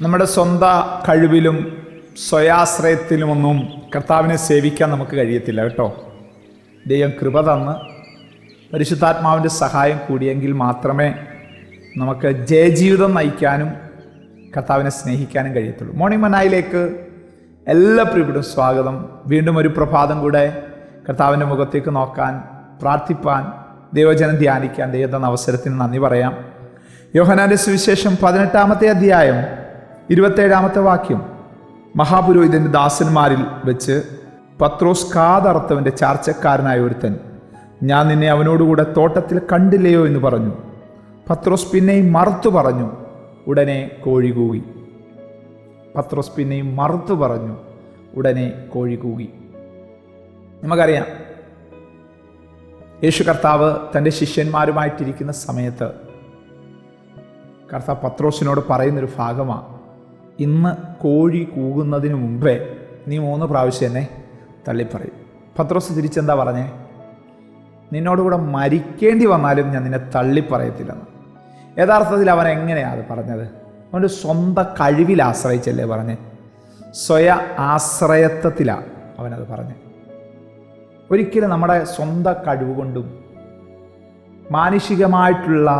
നമ്മുടെ സ്വന്തം കഴിവിലും സ്വയാശ്രയത്തിലുമൊന്നും കർത്താവിനെ സേവിക്കാൻ നമുക്ക് കഴിയത്തില്ല കേട്ടോ. ദൈവം കൃപ തന്ന് പരിശുദ്ധാത്മാവിന്റെ സഹായം കൂടിയെങ്കിൽ മാത്രമേ നമുക്ക് ജയജീവിതം നയിക്കാനും കർത്താവിനെ സ്നേഹിക്കാനും കഴിയത്തുള്ളൂ. മോർണിംഗ് മനായിലേക്ക് എല്ലാ പ്രിയപ്പെടും സ്വാഗതം. വീണ്ടും ഒരു പ്രഭാതം കൂടെ കർത്താവിന്റെ മുഖത്തേക്ക് നോക്കാൻ പ്രാർത്ഥിപ്പാൻ ദൈവജനം ധ്യാനിക്കാൻ ദൈവം തന്ന അവസരത്തിന് നന്ദി പറയാം. യോഹനാന്റെ സുവിശേഷം പതിനെട്ടാമത്തെ അധ്യായം ഇരുപത്തേഴാമത്തെ വാക്യം. മഹാപുരോഹിതന്റെ ദാസന്മാരിൽ വെച്ച് പത്രോസ് കാതറുത്തവന്റെ ചാർച്ചക്കാരനായ ഒരുത്തൻ ഞാൻ നിന്നെ അവനോടുകൂടെ തോട്ടത്തിൽ കണ്ടില്ലയോ? എന്ന് പറഞ്ഞു. പത്രോസ് പിന്നെയും മറുത്തു പറഞ്ഞു ഉടനെ കോഴി കൂകി. പത്രോസ് പിന്നെയും മറുത്തു പറഞ്ഞു ഉടനെ കോഴി കൂകി. നമുക്കറിയാം യേശു കർത്താവ് തന്റെ ശിഷ്യന്മാരുമായിട്ടിരിക്കുന്ന സമയത്ത് കർത്താവ് പത്രോസിനോട് പറയുന്നൊരു ഭാഗമാണ് ഇന്ന് കോഴി കൂകുന്നതിന് മുമ്പേ നീ മൂന്ന് പ്രാവശ്യം എന്നെ തള്ളിപ്പറയും. പത്രോസ് തിരിച്ചെന്താ പറഞ്ഞേ? നിന്നോടുകൂടെ മരിക്കേണ്ടി വന്നാലും ഞാൻ നിന്നെ തള്ളിപ്പറയത്തില്ലെന്ന്. യഥാർത്ഥത്തിൽ അവൻ എങ്ങനെയാണ് പറഞ്ഞത്? അവന്റെ സ്വന്തം കഴിവിൽ ആശ്രയിച്ചല്ലേ പറഞ്ഞ്? സ്വയ ആശ്രയത്വത്തിലാണ് അവനത് പറഞ്ഞ്. ഒരിക്കലും നമ്മുടെ സ്വന്തം കഴിവ് കൊണ്ടും മാനുഷികമായിട്ടുള്ള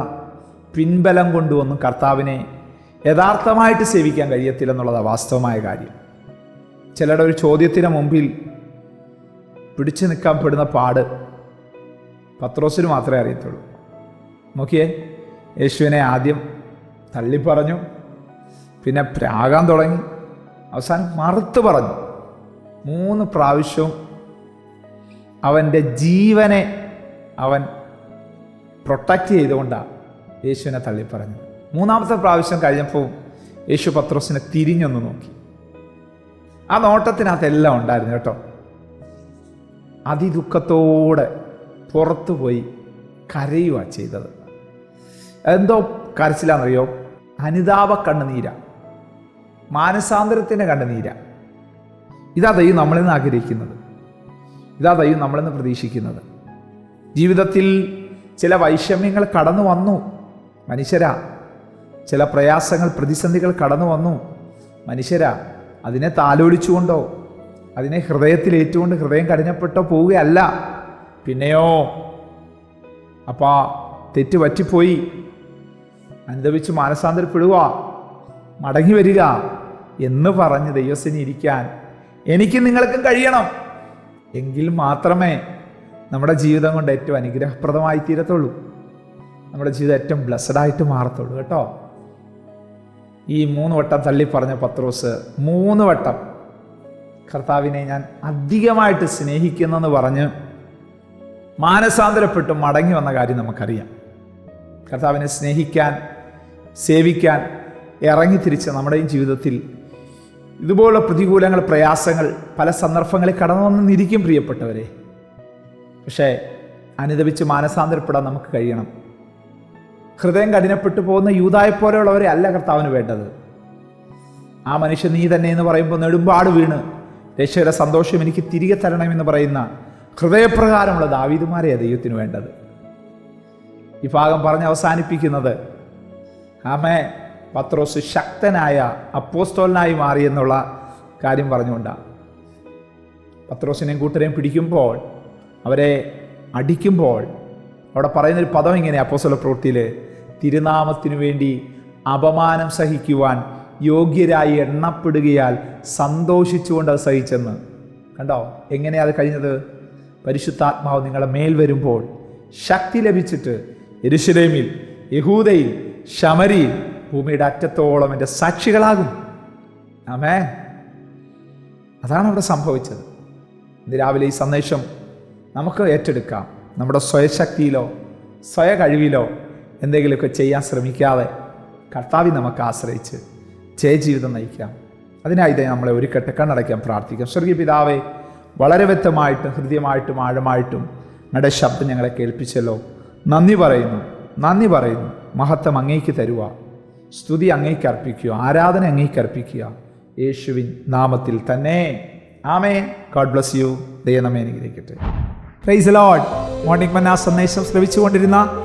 പിൻബലം കൊണ്ടുമൊന്നും കർത്താവിനെ യഥാർത്ഥമായിട്ട് സേവിക്കാൻ കഴിയത്തില്ല കഴിയത്തില്ലെന്നുള്ളതാണ് വാസ്തവമായ കാര്യം. ചിലരുടെ ഒരു ചോദ്യത്തിന് മുമ്പിൽ പിടിച്ചു നിൽക്കാൻ പെടുന്ന പാട് പത്രോസിന് മാത്രമേ അറിയത്തുള്ളൂ. നോക്കിയേ യേശുവിനെ ആദ്യം തള്ളിപ്പറഞ്ഞു പിന്നെ പ്രാകാൻ തുടങ്ങി അവസാനം മറുത്ത് പറഞ്ഞു മൂന്ന് പ്രാവശ്യവും അവന്റെ ജീവനെ അവൻ പ്രൊട്ടക്റ്റ് ചെയ്തുകൊണ്ടാണ് യേശുവിനെ തള്ളിപ്പറഞ്ഞത്. മൂന്നാമത്തെ പ്രാവശ്യം കഴിഞ്ഞപ്പോൾ യേശു പത്രോസിനെ തിരിഞ്ഞൊന്ന് നോക്കി. ആ നോട്ടത്തിനകത്തെല്ലാം ഉണ്ടായിരുന്നു കേട്ടോ. അതിദുഃഖത്തോടെ പുറത്തു പോയി കരയുക ചെയ്തത്. എന്തോ കരച്ചിലാണെന്നറിയോ? അനുതാപ കണ്ണുനീര. മാനസാന്തരത്തിന്റെ കണ്ണുനീര. ഇതാ ദൈവം നമ്മളിൽ നിന്ന് ആഗ്രഹിക്കുന്നത്. ഇതാ ദൈവം നമ്മളിൽ നിന്ന് പ്രതീക്ഷിക്കുന്നത്. ജീവിതത്തിൽ ചില വൈഷമ്യങ്ങൾ കടന്നു വന്നു മനുഷ്യരാ. ചില പ്രയാസങ്ങൾ പ്രതിസന്ധികൾ കടന്നു വന്നു. മനുഷ്യരാ അതിനെ താലോലിച്ചുകൊണ്ടോ അതിനെ ഹൃദയത്തിൽ ഏറ്റുകൊണ്ട് ഹൃദയം കഠിനപ്പെട്ടോ പോവുകയല്ല. പിന്നെയോ അപ്പാ തെറ്റ് പറ്റിപ്പോയി. അനുദവിച്ച് മാനസാന്തരപ്പെടുക മടങ്ങി വരിക എന്ന് പറഞ്ഞ് ദൈവസിനി ഇരിക്കാൻ എനിക്ക് നിങ്ങൾക്കും കഴിയണം. എങ്കിൽ മാത്രമേ നമ്മുടെ ജീവിതം കൊണ്ട് ഏറ്റവും അനുഗ്രഹപ്രദമായി തീരത്തുള്ളൂ നമ്മുടെ ജീവിതം ഏറ്റവും ബ്ലസ്ഡായിട്ട് മാറത്തുള്ളൂ കേട്ടോ. ഈ മൂന്ന് വട്ടം തള്ളി പറഞ്ഞ പത്രോസ് മൂന്ന് വട്ടം കർത്താവിനെ ഞാൻ അധികമായിട്ട് സ്നേഹിക്കുന്നെന്ന് പറഞ്ഞ് മാനസാന്തരപ്പെട്ട് മടങ്ങി വന്ന കാര്യം നമുക്കറിയാം. കർത്താവിനെ സ്നേഹിക്കാൻ സേവിക്കാൻ ഇറങ്ങി തിരിച്ച് നമ്മുടെയും ജീവിതത്തിൽ ഇതുപോലുള്ള പ്രതികൂലങ്ങൾ പ്രയാസങ്ങൾ പല സന്ദർഭങ്ങളിൽ കടന്നു വന്നിരിക്കും പ്രിയപ്പെട്ടവരെ. പക്ഷേ അനുദപിച്ച് മാനസാന്തരപ്പെടാൻ നമുക്ക് കഴിയണം. ഹൃദയം കഠിനപ്പെട്ടു പോകുന്ന യൂതായെ പോലെയുള്ളവരെ അല്ല കർത്താവിന് വേണ്ടത്. ആ മനുഷ്യൻ നീ തന്നെ എന്ന് പറയുമ്പോൾ നെടുമ്പാട് വീണ്. രക്ഷയുടെ സന്തോഷം എനിക്ക് തിരികെ തരണമെന്ന് പറയുന്ന ഹൃദയപ്രകാരമുള്ള ദാവീതുമാരെ ദൈവത്തിന് വേണ്ടത്. ഈ ഭാഗം പറഞ്ഞ് അവസാനിപ്പിക്കുന്നത് ആമേ പത്രോസ് ശക്തനായ അപ്പോസ്തോലനായി മാറി എന്നുള്ള കാര്യം പറഞ്ഞുകൊണ്ടാണ് പത്രോസിനെയും കൂട്ടരെയും പിടിക്കുമ്പോൾ അവരെ അടിക്കുമ്പോൾ അവിടെ പറയുന്നൊരു പദം ഇങ്ങനെ അപ്പോസ്തല പ്രവൃത്തിയിൽ തിരുനാമത്തിനു വേണ്ടി അപമാനം സഹിക്കുവാൻ യോഗ്യരായി എണ്ണപ്പെടുകയാൽ സന്തോഷിച്ചുകൊണ്ട് അത് സഹിച്ചെന്ന്. കണ്ടോ? എങ്ങനെയാണ് അത് കഴിഞ്ഞത്? പരിശുദ്ധാത്മാവ് നിങ്ങളെ മേൽ വരുമ്പോൾ ശക്തി ലഭിച്ചിട്ട് എരുശലേമിൽ യഹൂദയിൽ ശമരിയിൽ ഭൂമിയുടെ അറ്റത്തോളം എന്റെ സാക്ഷികളാകും. ആമേ അതാണ് അവിടെ സംഭവിച്ചത്. ഇന്ന് രാവിലെ ഈ സന്ദേശം നമുക്ക് ഏറ്റെടുക്കാം. നമ്മുടെ സ്വയശക്തിയിലോ സ്വയ കഴിവിലോ എന്തെങ്കിലുമൊക്കെ ചെയ്യാൻ ശ്രമിക്കാതെ കർത്താവി നമുക്ക് ആശ്രയിച്ച് ജയജീവിതം നയിക്കാം. അതിനായി ഇതേ നമ്മളെ കെട്ട കണ്ണടയ്ക്കാൻ പ്രാർത്ഥിക്കാം. സ്വർഗീയ പിതാവെ വളരെ വ്യക്തമായിട്ടും ഹൃദ്യമായിട്ടും ആഴമായിട്ടും നിങ്ങളുടെ ശബ്ദം ഞങ്ങളെ കേൾപ്പിച്ചല്ലോ. നന്ദി പറയുന്നു നന്ദി പറയുന്നു. മഹത്വം അങ്ങേക്ക് തരുക സ്തുതി അങ്ങേക്ക് അർപ്പിക്കുക ആരാധന അങ്ങേക്ക് അർപ്പിക്കുക. യേശുവിൻ നാമത്തിൽ തന്നെ. ആമേ ഗോഡ് ബ്ലസ് യു. ദൈവമേ അനുഗ്രഹിക്കട്ടെ. പ്രൈസ് ലോഡ് മോർണിംഗ് മന്ന സന്ദേശം ശ്രവിച്ചുകൊണ്ടിരുന്ന